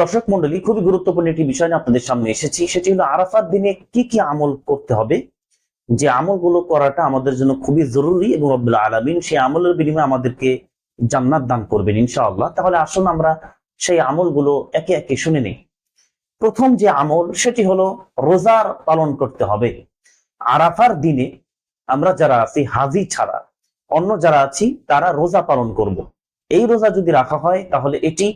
দর্শক মণ্ডলী, খুবই গুরুত্বপূর্ণ একটি বিষয় নিয়ে আপনাদের সামনে এসেছি। সেটি হলো আরাফাত দিনে কি কি আমল করতে হবে? যে আমলগুলো করাটা আমাদের জন্য খুবই জরুরি এবং রব্বুল আলামিন সেই আমলের বিনিময়ে আমাদেরকে জান্নাত দান করবেন ইনশাআল্লাহ। তাহলে আসুন আমরা সেই আমলগুলো একে একে শুনে নিই। প্রথম যে আমল, সেটি হলো রোজার পালন করতে হবে। আরাফার দিনে আমরা যারা আছি হাজি ছাড়া, অন্য যারা আছি, তারা রোজা পালন করব। এই রোজা যদি রাখা হয়, তাহলে এটি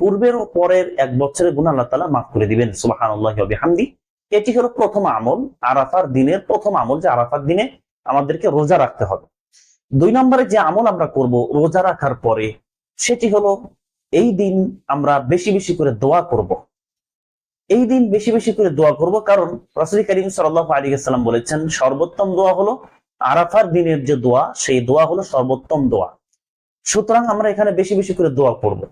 পূর্বের ও পরের এক বছরের গুণ আল্লাহ তালা মাফ করে দিবেন সুবাহান এটি হলো প্রথম আমল, আরাফার দিনের প্রথম আমল যে আরাফার দিনে আমাদেরকে রোজা রাখতে হবে দুই নম্বরে যে আমল আমরা করব রোজা রাখার পরে, সেটি হলো এই দিন আমরা বেশি বেশি করে দোয়া করব। এই দিন বেশি বেশি করে দোয়া করব কারণ রসুল করিম সাল্লাহ আলী সাল্লাম বলেছেন, সর্বোত্তম দোয়া হলো আরাফার দিনের যে দোয়া, সেই দোয়া হলো সর্বোত্তম দোয়া। সুতরাং আমরা এখানে বেশি বেশি করে দোয়া করব।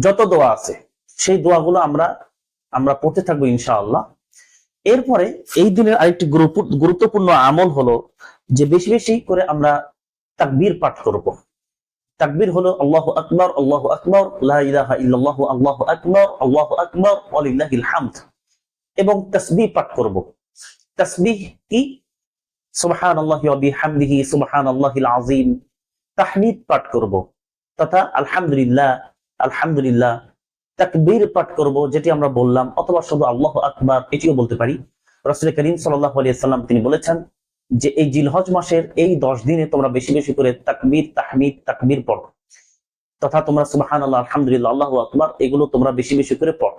যত দোয়া আছে, সেই দোয়াগুলো আমরা আমরা পড়তে থাকব ইনশাআল্লাহ। এরপরে এই দিনের আরেকটি গুরুত্বপূর্ণ আমল হলো যে বেশি বেশি করে আমরা তাকবীর পাঠ করব। তাকবীর হলো আল্লাহ আকবর আল্লাহ আকবর ইলাহা ইল্লাল্লাহু, আল্লাহু আকবর আল্লাহু আকবর, ওয়ালিল্লাহিল হামদ। এবং তাসবিহ পাঠ করব। তাসবিহ কি? সুবহানাল্লাহি ওয়া বিহামদিহি সুবহানাল্লাহিল আযীম। তাহমিদ পাঠ করব, তথা আলহামদুলিল্লাহ আলহামদুলিল্লাহ পাঠ করব, যেটি আমরা বললাম, অথবা শুধু আল্লাহ এটিও বলতে পারি। রাসূল করিম তিনি বলেছেন যে, এই জিলহজ মাসের এই দশ দিনে তোমরা বেশি বেশি করে তাকবীর, তাহমিদ, তাকবীর পড়ো। তথা তোমরা সুবাহান আল্লাহ আলহামদুলিল্লাহ, আল্লাহ আকবার, এগুলো তোমরা বেশি বেশি করে পড়ো।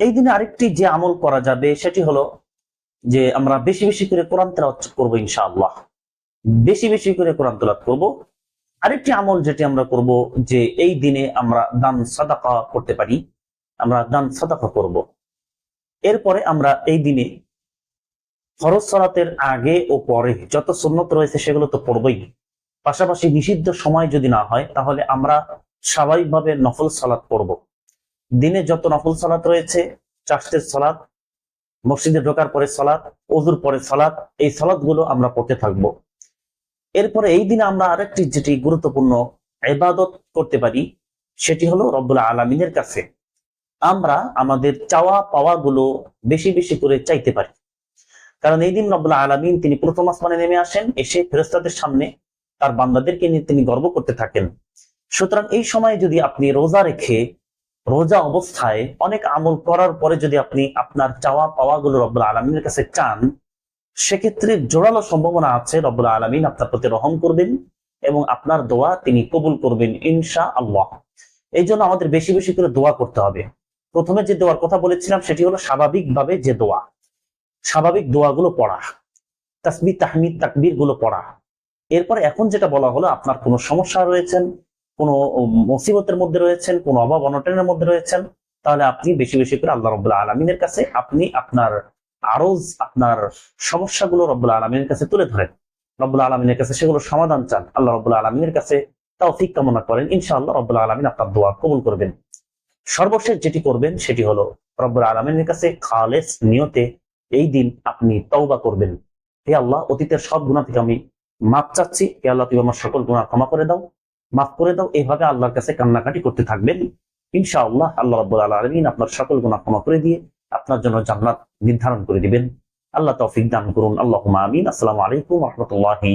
এই দিনে আরেকটি যে আমল করা যাবে, সেটি হলো যে আমরা বেশি বেশি করে কোরআন তেলাওয়াত করব ইনশাআল্লাহ। বেশি বেশি করে কোরআন তেলাওয়াত করব। আরেকটি আমল যেটি আমরা করব যে এই দিনে আমরা দান সাদাকা করতে পারি। আমরা দান সাদাকা করব। এরপরে আমরা এই দিনে ফরজ সালাতের আগে ও পরে যত সুন্নত রয়েছে সেগুলো তো পড়বই। পাশাপাশি নিষিদ্ধ সময় যদি না হয়, তাহলে আমরা স্বাভাবিকভাবে নফল সালাত পড়ব। দিনে যত নফল সালাত রয়েছে চাষের সালাত মসজিদে ঢোকার পরে সালাত অজুর পরে সালাত, এই সালাতগুলো আমরা পড়তে থাকব। এরপরে এই দিনে আমরা আরেকটি যেটি গুরুত্বপূর্ণ ইবাদত করতে পারি, সেটি হলো রব্বুল আলমিনের কাছে। আমরা আমাদের চাওয়া পাওয়া গুলো বেশি বেশি করে চাইতে পারি। কারণ এই দিন রব্বুল আলমিন তিনি প্রথম আসমানে নেমে আসেন, এসে ফেরস্তাদের সামনে তার বান্দাদেরকে নিয়ে তিনি গর্ব করতে থাকেন। সুতরাং এই সময় যদি আপনি রোজা রেখে রোজা অবস্থায় অনেক আমল করার পরে যদি আপনি আপনার চাওয়া পাওয়া গুলো রব্বুল আলমিনের কাছে চান, সেক্ষেত্রে জোরালো সম্ভাবনা আছে রব্বুল আলমিন আপনার প্রতি রহম করবেন এবং আপনার দোয়া তিনি কবুল করবেন ইনশা আল্লাহ এই জন্য আমাদের বেশি বেশি করে দোয়া করতে হবে। প্রথমে যে দোয়ার কথা বলেছিলাম, সেটি হলো স্বাভাবিকভাবে যে দোয়া। স্বাভাবিক দোয়াগুলো পড়া, তাসবি, তাহমিদ তাকবিরগুলো পড়া। এরপরে এখন যেটা বলা হলো, আপনার কোনো সমস্যা রয়েছেন কোনো মুসিবতের মধ্যে রয়েছেন, কোনো অভাব অনটনের মধ্যে রয়েছেন, তাহলে আপনি বেশি বেশি করে আল্লাহ রব্বুল্লাহ আলমিনের কাছে আপনি আপনার আরজ, আপনার সমস্যাগুলো রব্বুল্লাহ আলমিনের কাছে তুলে ধরেন। রব্বুল্লাহ আলমিনের কাছে সেগুলো সমাধান চান। আল্লাহ রব্বুল্লাহ আলমিনের কাছে তাও ঠিক কামনা করেন। ইনশাআল্লাহ রব্বুল্লাহ আলমিন আপনার দোয়া কবুল করবেন। সর্বশেষ যেটি করবেন সেটি হলো রব্বুল্লাহ আলমিনের কাছে খালেস নিয়তে এই দিন আপনি তওবা করবেন। হে আল্লাহ, অতীতের সব গুণা থেকে আমি মাপ চাচ্ছি। হে আল্লাহ, তুমি আমার সকল গুণা ক্ষমা করে দাও। মাফ করে দাও, এভাবে আল্লাহর কাছে কান্নাকাটি করতে থাকবেন। ইনশাআল্লাহ আল্লাহ রব আলমিন আপনার সকল গুণা ক্ষমা করে দিয়ে আপনার জন্য জান্নাত নির্ধারণ করে দিবেন। আল্লাহ তৌফিক দান করুন। আল্লাহ আমিন। আসসালামু আলাইকুম রাহমাতুল্লাহি